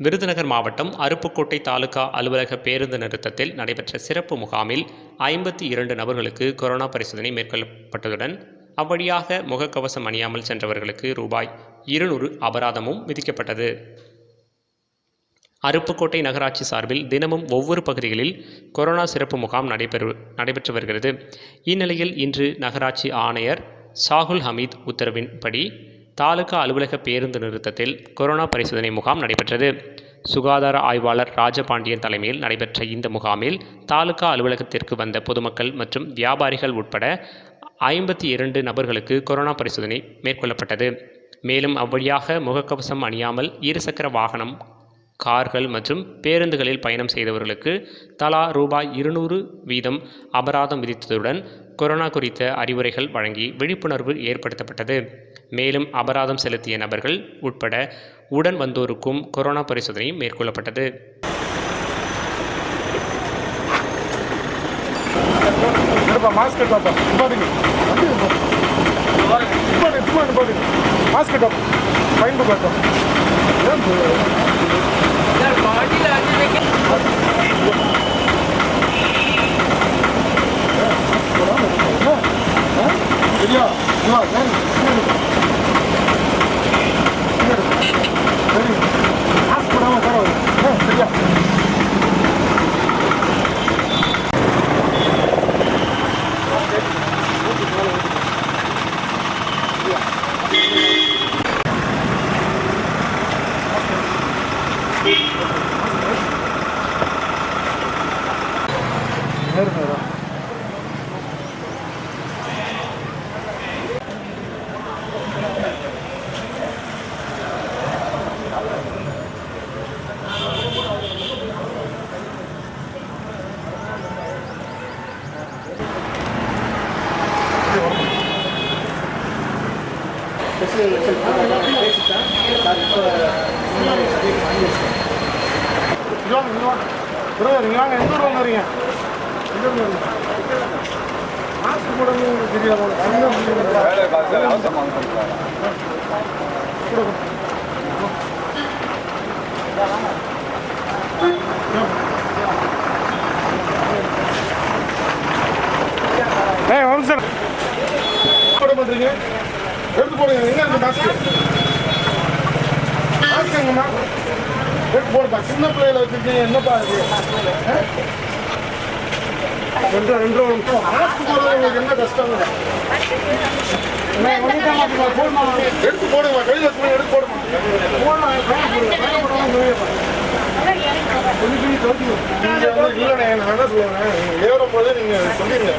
விருதுநகர் மாவட்டம் அருப்புக்கோட்டை தாலுகா அலுவலக பேருந்து நிறுத்தத்தில் நடைபெற்ற சிறப்பு முகாமில் ஐம்பத்தி இரண்டு நபர்களுக்கு கொரோனா பரிசோதனை மேற்கொள்ளப்பட்டதுடன் அவ்வழியாக முகக்கவசம் அணியாமல் சென்றவர்களுக்கு ரூபாய் இருநூறு அபராதமும் விதிக்கப்பட்டது. அருப்புக்கோட்டை நகராட்சி சார்பில் தினமும் ஒவ்வொரு பகுதிகளில் கொரோனா சிறப்பு முகாம் நடைபெறு நடைபெற்று வருகிறது. இந்நிலையில் இன்று நகராட்சி ஆணையர் சாகுல் ஹமீத் உத்தரவின்படி தாலுகா அலுவலக பேருந்து நிறுத்தத்தில் கொரோனா பரிசோதனை முகாம் நடைபெற்றது. சுகாதார ஆய்வாளர் ராஜபாண்டியன் தலைமையில் நடைபெற்ற இந்த முகாமில் தாலுகா அலுவலகத்திற்கு வந்த பொதுமக்கள் மற்றும் வியாபாரிகள் உட்பட ஐம்பத்தி இரண்டு நபர்களுக்கு கொரோனா பரிசோதனை மேற்கொள்ளப்பட்டது. மேலும் அவ்வழியாக முகக்கவசம் அணியாமல் இருசக்கர வாகனம் கார்கள் மற்றும் பேருந்துகளில் பயணம் செய்தவர்களுக்கு தலா ரூபாய் இருநூறு வீதம் அபராதம் விதித்ததுடன் கொரோனா குறித்த அறிவுரைகள் வழங்கி விழிப்புணர்வு ஏற்படுத்தப்பட்டது. மேலும் அபராதம் செலுத்திய நபர்கள் உட்பட உடன் வந்தோருக்கும் கொரோனா பரிசோதனை மேற்கொள்ளப்பட்டது. மாஸ்க் மாஸ்க் ஃபைன் போட்டா சரியா வா, சரி, சரி மாஸ்க் போடாம போட சரியா நேரு நேரா இங்க வாங்க, இங்க வாங்க. வாங்க. எந்த ஊர்ல இருந்து எந்த ஊர்ல இருந்து? போடணும் ஏய், எடுத்து போடுங்க எங்க அந்த மாஸ்க் மாஸ்க் எடுத்து போடுப்பா. சின்ன பிள்ளையில வச்சிருக்கீங்க என்னப்பா இது? ஆ? ரெண்டு ரெண்டு நிமிஷம் போடுறது உங்களுக்கு என்ன கஷ்டம்? எடுத்து போடுங்க கையில் எடுத்து போடுமா? ஏறும்போது நீங்க சொல்லிருங்க.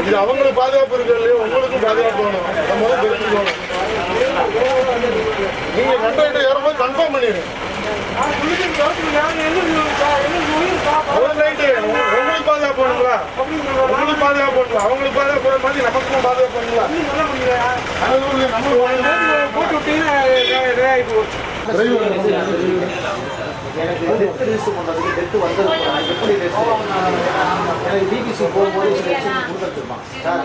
இது அவங்களுக்கு பாதுகாப்பு இருக்கு இல்லையோ உங்களுக்கும் பாதுகாப்பு வேணும் நம்ம வந்து தெரிஞ்சுக்கணும் நீங்க கண்டாக்ட் ஏறும்போது கன்ஃபார்ம் பண்ணிடுங்க ஒரு night உங்களுக்கு பாதுகாப்பு வேணுங்களா உங்களுக்கு பாதுகாப்பு வேணுங்களா அவங்களுக்கு பாதுகாப்பு வேணும் மாதிரி நமக்கும் பாதுகாப்பு வேணுங்களா அது ஒரு நம்ம போட்டு எனக்கு டெத் ரிஜிஸ்டர் பண்ணுறதுக்கு டெத் வந்தது நான் எப்படி டெத் எனக்கு பிபிசி போகும்போது கொடுத்துருப்பான் சார்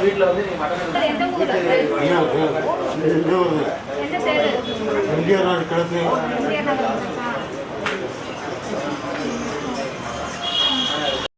வீட்டில் வந்து நீங்கள் மட்டன் எந்த